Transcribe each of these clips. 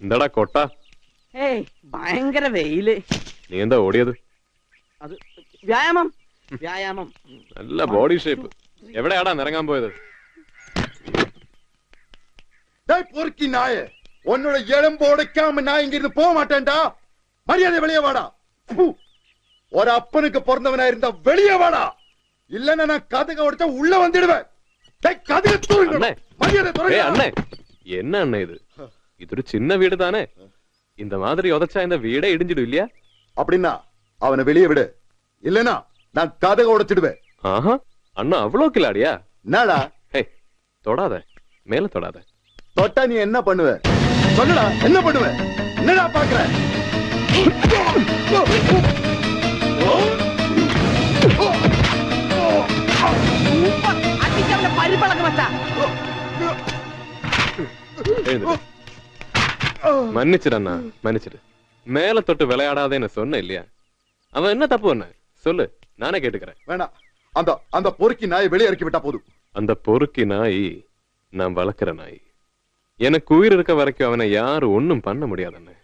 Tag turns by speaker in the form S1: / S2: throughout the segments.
S1: എന്താടാ കൊട്ട
S2: ഏയ് ഭയങ്കര വെയില്
S1: നീ എന്താ ഓടിയത്
S2: അത് വ്യായാമം വ്യായാമം
S1: നല്ല ബോഡി ഷേപ്പ് എവിടെയാടാ നിറങ്ങാൻ പോയത്
S3: டேய் பொறுக்கி நாயே உன்னோட எலும்பு உடைக்காம நான் இங்க இருந்து போக மாட்டேன்டா மரியாதை வெளியே வாடா ப்பு. ஒரு அப்பனுக்கு பிறந்தவனா இருந்தா வெளியே வாடா இல்லன்னா நான் கதக உடைச்சா உள்ள வந்துடுவேன் டேய் கதக தூங்க
S1: அண்ணே.
S3: மரியாதை
S1: ஏய்
S3: துறங்க
S1: அண்ணே என்ன அண்ணே இது ഇതൊരു ചിന്ന വീട് താനേ இந்த மாதிரி உதச்சா இந்த வீடே இடிஞ்சிடும் இல்லையா
S3: அப்படின்னா அவனை வெளியே விடு இல்லனா நான் கதக உடைச்சிடுவேன்
S1: ஆஹா அண்ணா அவ்வளோ கிளாடியா
S3: என்னடா
S1: ஹே தொடாத மேல தொடாத
S3: தொட்டா நீ என்ன பண்ணுவ சொல்லுடா என்ன பண்ணுவ என்னடா பாக்குற
S2: അടിച്ചവന്റെ പരിപ്പളക്കം വെച്ചാ
S1: எழுந்துடு மன்னிச்சிடு அண்ணா மன்னிச்சிடு. மேல தொட்டு விளையாடாதேன்னு சொன்ன இல்லையா? அவன் என்ன தப்பு பண்ண சொல்லு நானே கேட்டுக்கிறேன்.
S3: வேணாம். அந்த அந்த பொறுக்கி நாய் வெளியே இறக்கி விட்டா போதும்.
S1: அந்த பொறுக்கி நாய் நான் வளர்க்குற நாய். எனக்கு உயிர் இருக்க வரைக்கும் அவனை யாரும் ஒன்னும் பண்ண முடியாதுன்னு.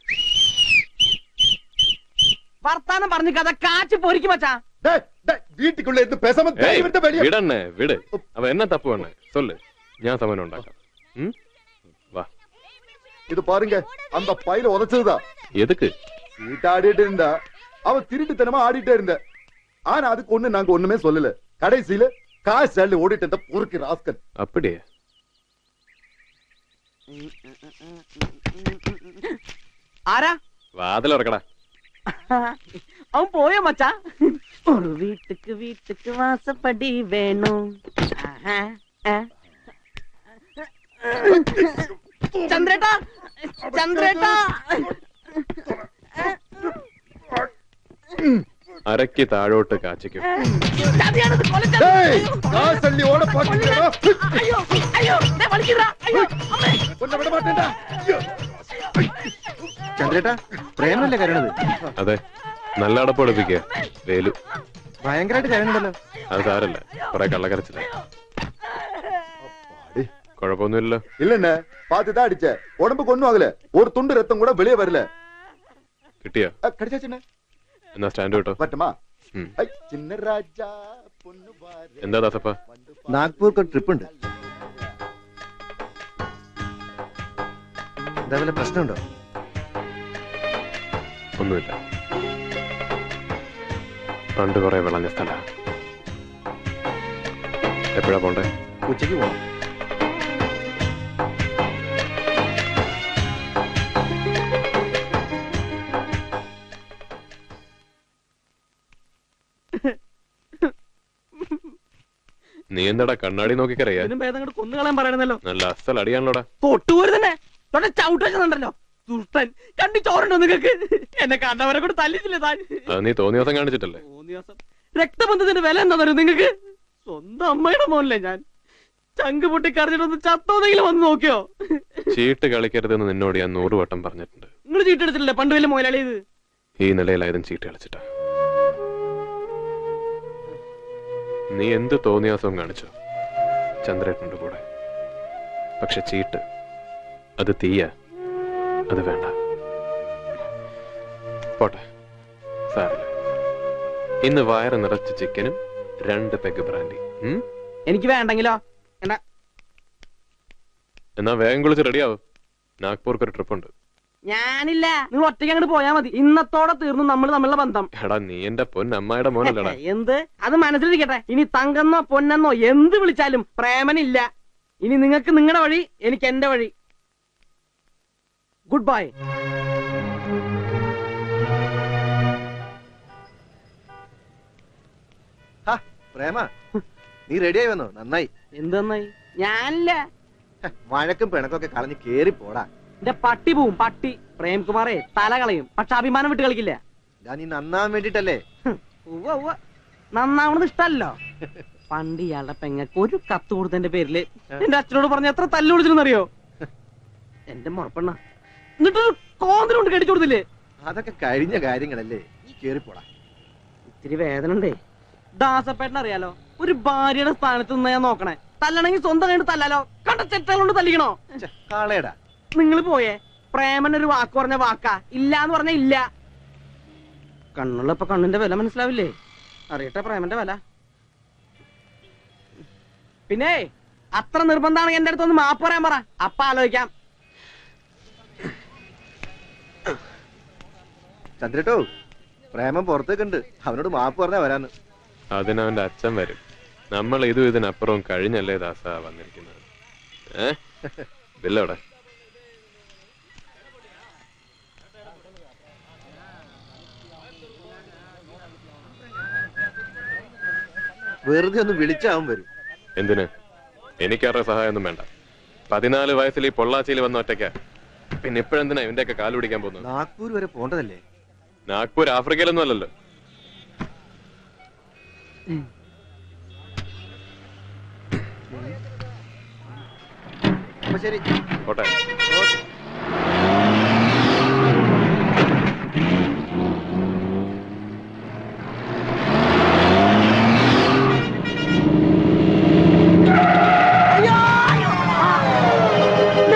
S2: വർത്താനം പറഞ്ഞു കഥ കാച്ചു പൊരിക്കും മച്ചാ.
S3: டேய், டேய், வீட்டுக்குள்ள இருந்து பேசாம
S1: ஏய், விடண்ணே விடு. அவன் என்ன தப்பு சொல்லு. ஞாபகம் சமயம் உண்டாக்க ம்
S3: இது பாருங்க அந்த பையில உதைச்சதுதான்
S1: எதுக்கு
S3: சீட்டு ஆடிட்டு இருந்தா அவன் திருட்டுத்தனமா ஆடிட்டே இருந்த ஆனா அதுக்கு ஒண்ணு நாங்க ஒண்ணுமே சொல்லல கடைசியில காசு அள்ளி ஓடிட்டு இருந்த பொறுக்கி ராஸ்கன்
S1: அப்படியே
S2: ആരാ
S1: வாதில இறக்கடா
S2: അവൻ പോയോ മച്ചാ ഒരു വീട്ടുക്ക് വീട്ടുക്ക് വാസപ്പടി വേണു ആഹാ, ആ. ചന്ദ്രേട്ടാ ചന്ദ്രേട്ടാ.
S1: അരക്ക് താഴോട്ട്
S4: കാച്ചയ്ക്കും
S1: അതെ നല്ല അടപ്പ് എടുപ്പിക്കുക
S4: ഭയങ്കരമായിട്ട് കരണുണ്ടല്ലോ
S1: അത് സാരല്ല കൊറേ കള്ളക്കരച്ചില്ല
S3: அப்பாடி.
S1: കുഴപ്പമൊന്നുമില്ലല്ലോ
S3: இல்லண்ணே பாத்துதான் அடிச்ச உடம்புக்கு ஒண்ணும் ஆகல ஒரு துண்டு ரத்தம் கூட வெளியே வரல
S1: കിട്ടിയോ
S3: அஹ், கிடைச்சாச்சுண்ணே
S1: എന്നാ സ്റ്റാൻഡ് കിട്ടോ
S3: வரட்டுமா
S1: ഉം.
S3: ஐ, சின்ன ராஜா பொண்ணு பாரு
S1: എന്താ ദാസപ്പ
S4: നാഗ്പൂർക്ക് ഒരു ട്രിപ്പ് ഉണ്ട് എന്താ വല്ല പ്രശ്നമുണ്ടോ
S1: ഒന്നുമില്ല പണ്ട് കുറെ വിളഞ്ഞ സ്ഥല എപ്പോഴാ പോണ്ടേ
S4: ഉച്ചയ്ക്ക് പോവാം
S1: നീ എന്താടാ കണ്ണാടി നോക്കിക്കറിയാ?
S2: കൊന്നുകളയാൻ പറയണല്ലോ
S1: നല്ല അസൽ അടിയാണല്ലോടാ
S2: തൊട്ടുപോര് തന്നെ തൊട്ടെ ചവിട്ട് ദുഷ്ടൻ. കണ്ടി ചോറുണ്ടോ നിങ്ങൾക്ക് എന്നെ കണ്ടവരെ കൂടെ തല്ലിച്ചില്ലേ താൻ?
S1: നീ തോന്നിയ ദിവസം കാണിച്ചിട്ടല്ലേ?
S2: ദിവസം. രക്തബന്ധത്തിന്റെ വില എന്താണെന്നറിയോ നിങ്ങൾക്ക് സ്വന്തം അമ്മയുടെ മോനല്ലേ ഞാൻ. ചങ്ക് പൊട്ടി കറിഞ്ഞിട്ടൊന്ന് ചത്തോന്നെങ്കിലും വന്ന് നോക്കിയോ?
S1: ചീട്ട് കളിക്കരുതെന്ന് നിന്നോട് ഞാൻ നൂറ് വട്ടം പറഞ്ഞിട്ടുണ്ട്.
S2: നിങ്ങൾ ചീട്ടെടുത്തിട്ടില്ലേ പണ്ട് വലിയ മോലാളി ഇത്.
S1: ഈ നിലയിലായതും ചീട്ട് കളിച്ചിട്ടാ. നീ എന്ത് തോന്നിയാസവും കാണിച്ചോ? ചന്ദ്രേട്ടന്റെ കൂടെ. പക്ഷെ ചീട്ട് അത് തീയ അത് വേണ്ട. പോട്ടെ സാറില്ല ഇന്ന് വയറ് നിറച്ച് ചിക്കനും രണ്ട് പെഗ് ബ്രാൻഡി
S2: എനിക്ക് വേണ്ടെങ്കിലോ?
S1: എന്നാ വേഗം കുളിച്ച് റെഡിയാവും നാഗ്പൂർക്ക് ഒരു ട്രിപ്പ് ഉണ്ട്.
S2: ഞാനില്ല. നിങ്ങൾ ഒറ്റയ്ക്ക് അങ്ങോട്ട് പോയാ മതി. ഇന്നത്തോടെ തീർന്നു നമ്മൾ തമ്മിലുള്ള ബന്ധം.
S1: എടാ നീ എന്റെ പൊന്നമ്മയുടെ മോനല്ലടാ.
S2: എന്ത്? അത് മനസ്സിലിരിക്കട്ടെ. ഇനി തങ്കെന്നോ പൊന്നെന്നോ എന്ത് വിളിച്ചാലും പ്രേമനില്ല. ഇനി നിങ്ങൾക്ക് നിങ്ങളുടെ വഴി എനിക്ക് എന്റെ വഴി. ഗുഡ് ബൈ
S4: ഹാ പ്രേമ നീ റെഡിയായി വന്നോ? നന്നായി.
S2: എന്തെന്നായി ഞാനില്ല.
S4: ഹ, വഴക്കും പിണക്കൊക്കെ കളഞ്ഞ് കേറി പോടാ.
S2: എന്റെ പട്ടി പോവും പട്ടി. പ്രേംകുമാറേ തല കളയും. പക്ഷെ അഭിമാനം വിട്ട് കളിക്കില്ല.
S4: ഞാൻ നീ നന്നാൻ വേണ്ടിട്ടല്ലേ?
S2: നന്നാവണത് ഇഷ്ടല്ലോ പണ്ട് ഇയാളുടെ പെങ്ങക്ക് ഒരു കത്ത് കൊടുത്തതിന്റെ പേരിൽ എന്റെ അച്ഛനോട് പറഞ്ഞ എത്ര തല്ലു വിളിച്ചിരുന്നറിയോ എന്റെ മുറപ്പെണ്ണ. എന്നിട്ടൊരു കോന്തിനുണ്ട് കടിച്ചു കൊടുത്തില്ലേ?
S4: അതൊക്കെ കഴിഞ്ഞ കാര്യങ്ങളല്ലേ. കേറി പോടാ
S2: ഇത്തിരി വേദന ഉണ്ടേ. ദാസപ്പേട്ടൻ അറിയാലോ ഒരു ഭാര്യയുടെ സ്ഥാനത്ത് നിന്ന് ഞാൻ നോക്കണേ. തല്ലണെങ്കിൽ സ്വന്തം കണ്ട് തല്ലാലോ. കണ്ട ചെറ്റകൾ കൊണ്ട് തല്ലിക്കണോ
S4: കാളേടാ
S2: നിങ്ങൾ പോയേ. പ്രേമൻ ഒരു വാക്ക് പറഞ്ഞ വാക്കാ. ഇല്ല എന്ന് പറഞ്ഞ ഇല്ല. കണ്ണുള്ള ഇപ്പൊ കണ്ണിന്റെ വില മനസ്സിലാവില്ലേ? അറിയട്ടെ പ്രേമന്റെ വില. പിന്നെ അത്ര നിർബന്ധമാണെങ്കിൽ എന്റെ അടുത്തൊന്ന് മാപ്പ് പറയാൻ പറ. അപ്പ ആലോചിക്കാം.
S4: ചന്ദ്രട്ടോ പ്രേമം പുറത്തേക്കുണ്ട്. അവനോട് മാപ്പ് പറഞ്ഞാ വരാന്ന്.
S1: അതിനവന്റെ അച്ഛൻ വരും. നമ്മൾ ഇതും ഇതിനപ്പുറവും കഴിഞ്ഞല്ലേ ദാസ വന്നിരിക്കുന്നത്. ഏ? ബില്ലവിടെ?
S4: വെറുതെ ഒന്ന് വിളിച്ചാവും വരും
S1: എന്തിന് എനിക്കാരുടെ സഹായമൊന്നും വേണ്ട പതിനാല് വയസ്സിൽ ഈ പൊള്ളാച്ചിയിൽ വന്ന ഒറ്റയ്ക്ക പിന്നെ ഇപ്പോഴെന്തിനാ ഇവന്റെയൊക്കെ കാൽ പിടിക്കാൻ പോകുന്നത്
S4: നാഗ്പൂർ വരെ പോണ്ടതല്ലേ
S1: നാഗ്പൂർ ആഫ്രിക്കയിലൊന്നും അല്ലല്ലോ
S4: അപ്പൊ ശരി
S1: പോട്ടെ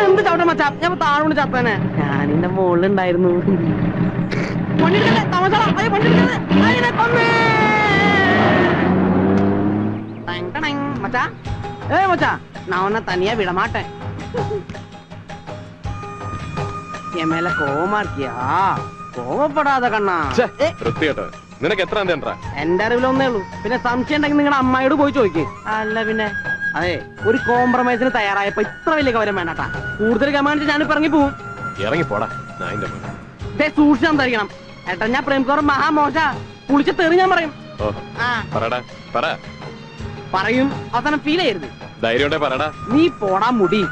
S2: എന്ത് ചവിട്ട മച്ചാ ഞാൻ താഴോണ്ട് ചത്തനെ ഞാനിന്റെ മുകളിലുണ്ടായിരുന്നു പണിയെടുക്കല്ലേ തമാശ അയ്യോ പണിയെടുക്കല്ലേ അതിനെ കൊന്നേ ടങ് ടങ്. മച്ചാ ഏ മച്ചാ நான் உன்னை தனியா விட மாட்டேன் என் மேல கோவமா இருக்கியா கோவப்படாத கண்ணா
S1: ഛെ, വൃത്തികെട്ടോ നിനക്ക് എത്ര എന്താ
S2: എന്റെ അറിവിലൊന്നേ ഉള്ളൂ പിന്നെ സംശയം ഉണ്ടെങ്കിൽ നിങ്ങളുടെ അമ്മായിയോട് പോയി ചോദിക്ക് അല്ല പിന്നെ അതെ ഒരു കോംപ്രമൈസിന് തയ്യാറായപ്പോ ഇത്ര വലിയ കവരം വേണ്ടട്ടാ കൂടുതൽ കമാൻഡ് ഞാനിപ്പോ ഇറങ്ങി പോവും.
S1: ഇറങ്ങി പോടാ
S2: സൂക്ഷിച്ച് സംസാരിക്കണം. ഏട്ടാ ഞാൻ പ്രേംകോർ മഹാമോശ. പുളിച്ച തെറി ഞാൻ പറയും. പറയും. അവസാനം ഫീൽ ചെയ്യരുത്.
S1: ധൈര്യം പറടാ.
S2: നീ പോടാ മുടി.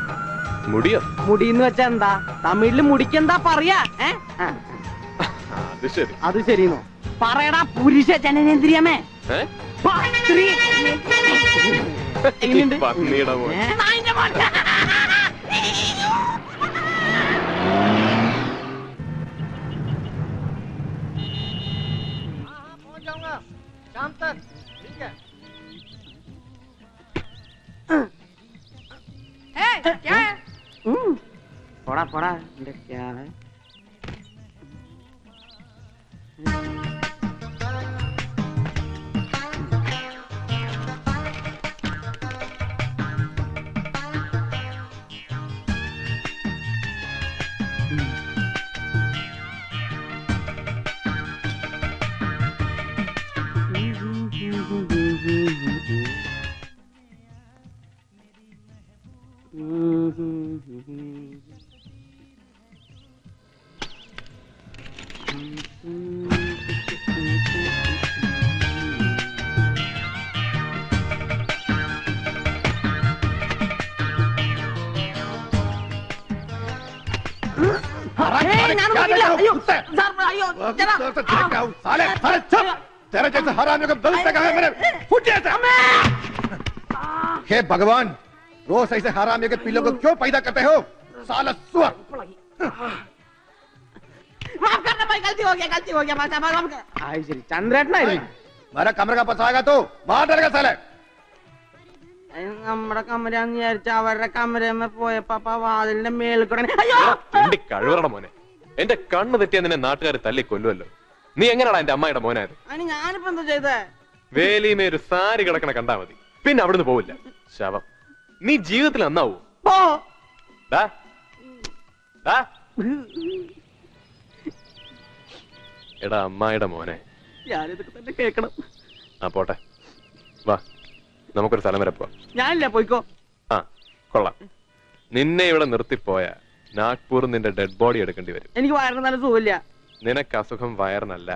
S1: മുടിയോ?
S2: മുടി എന്ന് വെച്ചാ എന്താ? തമിഴിൽ മുടിക്കെന്താ പറയാ? ഏ? ആ,
S1: ആ, അത് ശരി.
S2: അത് ശരിന്നോ പറയടാ പുരുഷ ജനനേന്ദ്രിയമേ. സ്ത്രീ.
S1: പന്നിയുടെ.
S2: പോടാ പോടാ. എന്റെ ക്യാ
S3: तेरे जैसे हरामियों को दिल से कहा है मैंने फुट जाता हे भगवान रोज ऐसे हरामियों के पिल्लों को क्यों पैदा करते हो साला सुअर
S2: माफ करना भाई गलती हो गया गलती हो गया माफ माफ माफ कर आई श्री ചന്ദ്രേട്ടനായിരുന്നു
S3: मेरा कमरे का पसाएगा तो मार डरेगा साले
S2: നമ്മുടെ കമരാന്ന് വിചാരിച്ച അവരുടെ കമരമ്മ പോയപ്പോ അപ്പൊ ആ വാതിലിന്റെ മേളിൽ കൂടെ അയ്യോ
S1: എന്റെ കഴിവറട മോനെ എന്റെ കണ്ണ് തെറ്റിയ നിന്നെ നാട്ടുകാർ തല്ലി കൊല്ലുമല്ലോ നീ എങ്ങനെയാടാ എന്റെ അമ്മയുടെ മോനായത്?
S2: അതിന് ഞാനിപ്പോ എന്താ ചെയ്തേ?
S1: വേലിമേ ഒരു സാരി കിടക്കണ കണ്ടാ മതി. പിന്നെ അവിടുന്ന് പോവില്ല. ശവം. നീ ജീവിതത്തിൽ നന്നാവൂ.
S2: പോ.
S1: ഡാ ഡാ എടാ അമ്മായിയുടെ മോനെ.
S2: ഞാനിതൊക്കെ തന്നെ കേക്കണം.
S1: ആ പോട്ടെ. വാ. നമുക്കൊരു സ്ഥലം വരെ പോവാം.
S2: ഞാനില്ല പോയിക്കോ.
S1: ആ കൊള്ളാം. നിന്നെ ഇവിടെ നിർത്തിപ്പോയ നാഗ്പൂർ നിന്റെ ഡെഡ് ബോഡി എടുക്കേണ്ടി വരും.
S2: എനിക്ക് വയറിന് നല്ല സുഖമില്ല.
S1: നിനക്ക് അസുഖം വയറിനല്ല.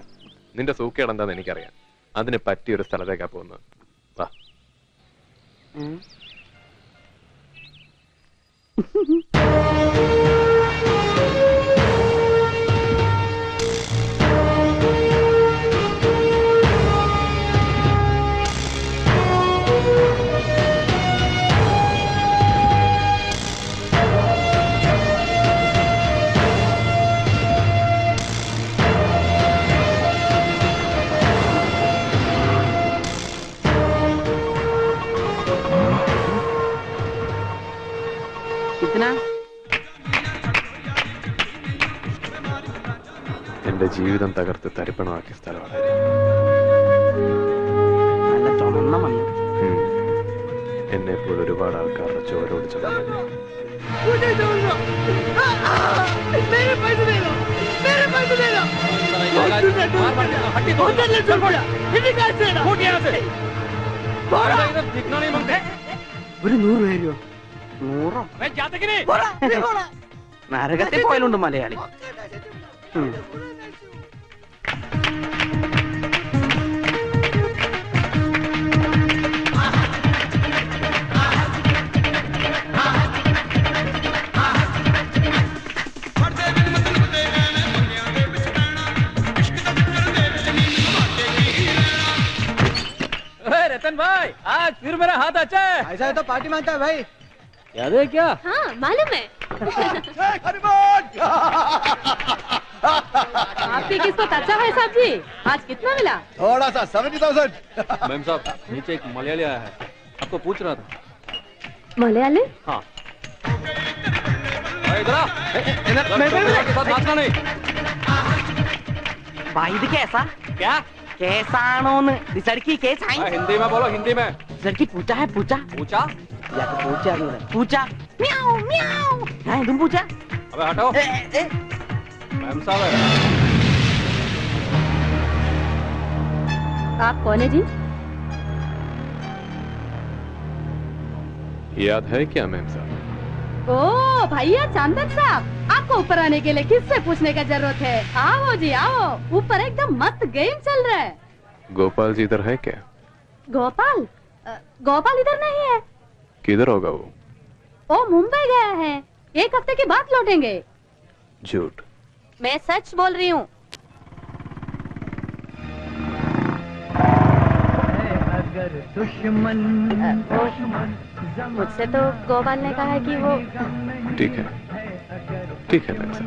S1: നിന്റെ സൂക്കേട് എന്താന്ന് എനിക്കറിയാം. അതിന് പറ്റിയ ഒരു സ്ഥലത്തേക്കാ പോകുന്നത്. വാ. ജീവിതം തകർത്ത് തരിപ്പണമാക്കിയ സ്ഥലമാണ്. എന്നെ പോലെ ഒരുപാട് ആൾക്കാരുടെ ചോരോട്
S2: ഒരു നൂറ് പേരോ നൂറോ? നരകത്തിൽ പോയാലുണ്ട് മലയാളി.
S5: चेतन भाई आज फिर मेरा हाथ अच्छा है
S4: ऐसा है तो पार्टी मानता है भाई
S5: याद है क्या
S6: हाँ मालूम है आपके किस्मत अच्छा है साहब जी आज कितना मिला
S4: थोड़ा सा सेवेंटी थाउज़ेंड
S5: मैम साहब नीचे एक मलयाली आया है आपको पूछ रहा था
S6: मलयाली
S5: हाँ इधर बात नहीं
S2: भाई कैसा
S5: क्या
S2: लड़की
S5: हिंदी में बोलो हिंदी में.
S2: लड़की पूछा है पूछा
S5: पूछा
S2: या तो पूछा नहीं पूछा म्याओ म्याओ तुम हाँ, पूछा
S5: अबे हटो। मैम साहब
S6: आप कौन है जी?
S1: याद है क्या मैम साहब?
S6: ओ भैया चांदन साहब। आपको ऊपर आने के लिए किससे पूछने का ज़रूरत है? आओ जी आओ। ऊपर एकदम मस्त गेम चल रहा है।
S1: गोपाल जी इधर है क्या?
S6: गोपाल? गोपाल इधर नहीं है।
S1: किधर होगा वो?
S6: वो मुंबई गया है। एक हफ़्ते के बाद लौटेंगे।
S1: झूठ।
S6: मैं सच बोल रही हूँ। मुझसे तो गोपाल ने कहा है कि वो
S1: ठीक है। ठीक है साहब।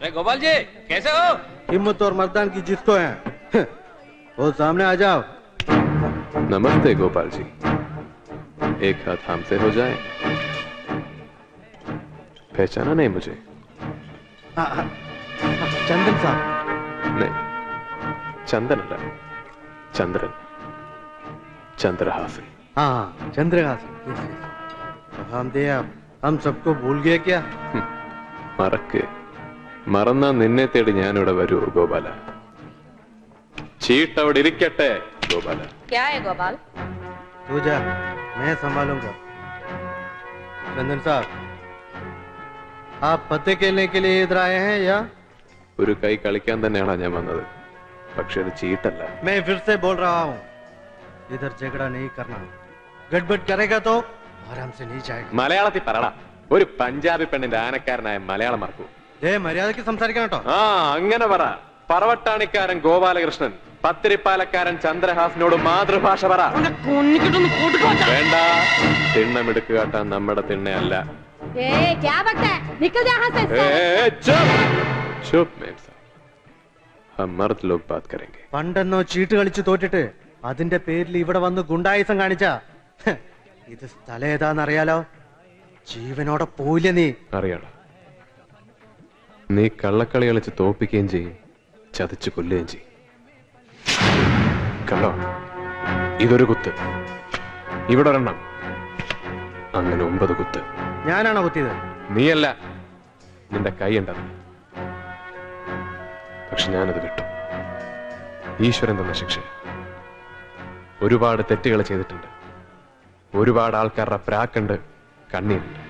S5: अरे गोपाल जी कैसे हो?
S4: हिम्मत और मतदान की जिसको है। वो सामने आ जाओ।
S1: नमस्ते गोपाल जी। एक हाथ हमसे हो जाए। पहचाना नहीं मुझे?
S4: आ, आ, चंदन साहब।
S1: नहीं। ചന്ദനല്ല. ചന്ദ്രൻ. ചന്ദ്രഹാസൻ.
S4: ആ ചന്ദ്രഹാസൻ.
S1: മറക്ക്. മറന്നാ നിന്നെ തേടി ഞാനിവിടെ വരൂ ഗോപാല. ചീട്ട് അവിടെ ഇരിക്കട്ടെ ഗോപാല. ഒരു കൈ കളിക്കാൻ തന്നെയാണ് ഞാൻ വന്നത്? പക്ഷെ അത് ചീട്ടല്ല
S4: मैं फिर से बोल रहा हूँ इधर झगड़ा नहीं करना गड़बड़ करेगा तो आराम से नहीं जाएगा
S1: മലയാളത്തിൽ പറടാ ഒരു പഞ്ചാബി പെണ്ണിന്റെ ആനക്കാരനായ മലയാളം മറക്കൂ
S4: ഏ മര്യാദക്ക് സംസാരിക്കണം കേട്ടോ
S1: ആ അങ്ങനെ പറ പറവട്ടാണിക്കാരൻ ഗോപാലകൃഷ്ണൻ പത്തിരിപ്പാലക്കാരൻ ചന്ദ്രഹാസനോട് മാതൃഭാഷ പറ
S2: അവന്റെ കൊന്നിക്കിട്ടൊന്ന് കൊടുക്കോ
S1: വേണ്ട തിണ്ണമെടുക്ക് കാട്ടാൻ നമ്മുടെ തിണ്ണയല്ല
S6: ए क्या बकता है निकल जा यहाँ से
S1: ए, ए, चुप चुप मेम साहब हम मर्द लोग बात करेंगे
S4: പണ്ടെന്നോ ചീട്ട് കളിച്ച് തോറ്റിട്ട് അതിന്റെ പേരിൽ ഇവിടെ വന്ന് ഗുണ്ടായുസം കാണിച്ച ഇത് സ്ഥലം ഏതാന്നറിയാലോ ജീവനോടെ പോയില്ല നീ
S1: അറിയാള നീ കള്ളക്കളി കളിച്ച് തോപ്പിക്കുകയും ചെയ്യും ചതിച്ച് കൊല്ലുകയും ചെയ്യും കണ്ടോ ഇതൊരു കുത്ത് ഇവിടെ ഒരെണ്ണം അങ്ങനെ ഒമ്പത് കുത്ത്
S4: ഞാനാണോ കുത്തിയത്
S1: നീയല്ല നിന്റെ കൈ ഉണ്ടത് പക്ഷെ ഞാനത് വിട്ടു. ഈശ്വരൻ തന്ന ശിക്ഷ. ഒരുപാട് തെറ്റുകൾ ചെയ്തിട്ടുണ്ട്. ഒരുപാട് ആൾക്കാരുടെ പ്രാക്കുണ്ട് കണ്ണീരുണ്ട്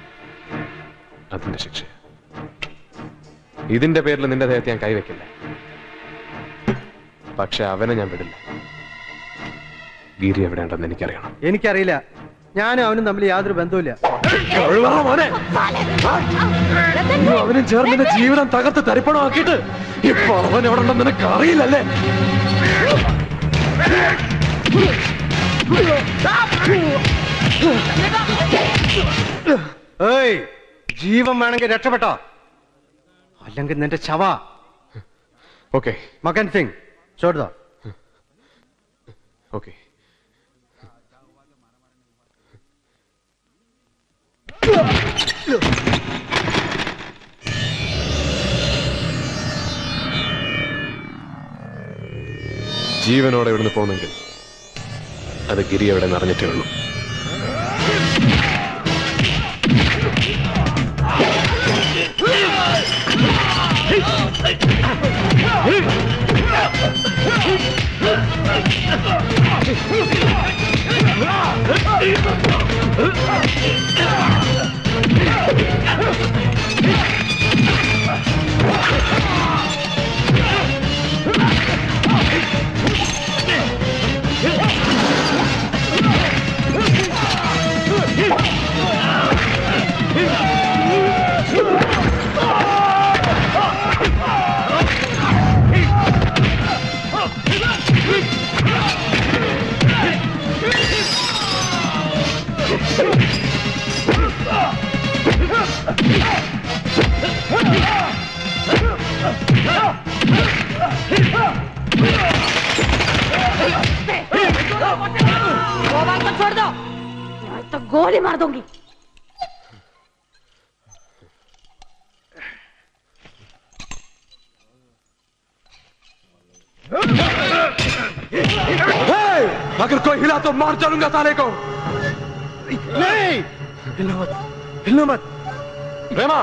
S1: അതിന്റെ ശിക്ഷ. ഇതിന്റെ പേരിൽ നിന്റെ ദേഹത്ത് ഞാൻ കൈവെക്കില്ല പക്ഷെ അവനെ ഞാൻ വിടില്ല. ഗിരി എവിടെയുണ്ടെന്ന് എനിക്കറിയണം.
S4: എനിക്കറിയില്ല. ഞാനും അവനും തമ്മിൽ യാതൊരു ബന്ധവുമില്ല.
S7: അവനും ചേർന്ന് എന്റെ ജീവിതം തകർത്ത് തരിപ്പണമാക്കിട്ട് ഇപ്പൊ അവൻ എവിടെ ഉണ്ടെന്ന് നിനക്ക് അറിയില്ലല്ലേ?
S4: ഏയ് ജീവൻ വേണമെങ്കിൽ രക്ഷപ്പെട്ടോ? അല്ലെങ്കിൽ നിന്റെ ചവ.
S1: ഓക്കെ.
S4: മകൻ സിംഗ് ചോട്ടോ
S1: ഓക്കെ. ജീവനോടെ ഇവിടുന്ന് പോകുന്നെങ്കിൽ അത് ഗിരി അവിടെ നിറഞ്ഞിട്ടേ ഉള്ളൂ
S6: Ah! छोड़ दो नहीं तो गोली मार दूंगी
S7: अगर कोई हिला तो मार चलूंगा साले को
S4: नहीं हिलना मत हिलना मत
S1: പ്രേമ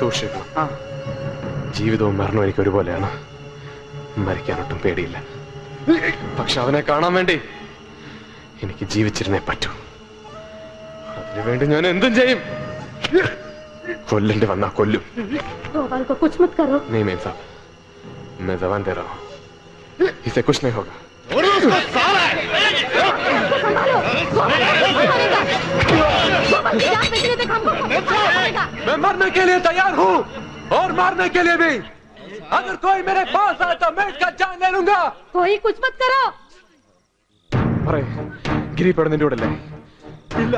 S1: സൂക്ഷിക്കണം ജീവിതവും മരണവും എനിക്ക് ഒരുപോലെയാണ് മരിക്കാനൊട്ടും പേടിയില്ല പക്ഷെ അവനെ കാണാൻ വേണ്ടി എനിക്ക് ജീവിച്ചിരുന്നേ പറ്റൂ അതിനുവേണ്ടി ഞാൻ എന്തും ചെയ്യും കൊല്ലേണ്ടി വന്നാ കൊല്ലും
S6: गोपाल को कुछ मत करो
S1: नहीं मेम साहब मैं जबान दे रहा हूँ इसे कुछ नहीं होगा
S6: संभालो गोपाल को मारेगा गोपाल की जान बचने तक हमको मारना पड़ेगा
S7: मैं मरने के लिए तैयार हूँ और मारने के लिए भी अगर कोई मेरे पास आए तो मैं इसका जान ले लूंगा
S6: कोई कुछ मत करो
S1: പറയേ ഗിരി പടം കൂടെ അല്ലേ
S4: ഇല്ല.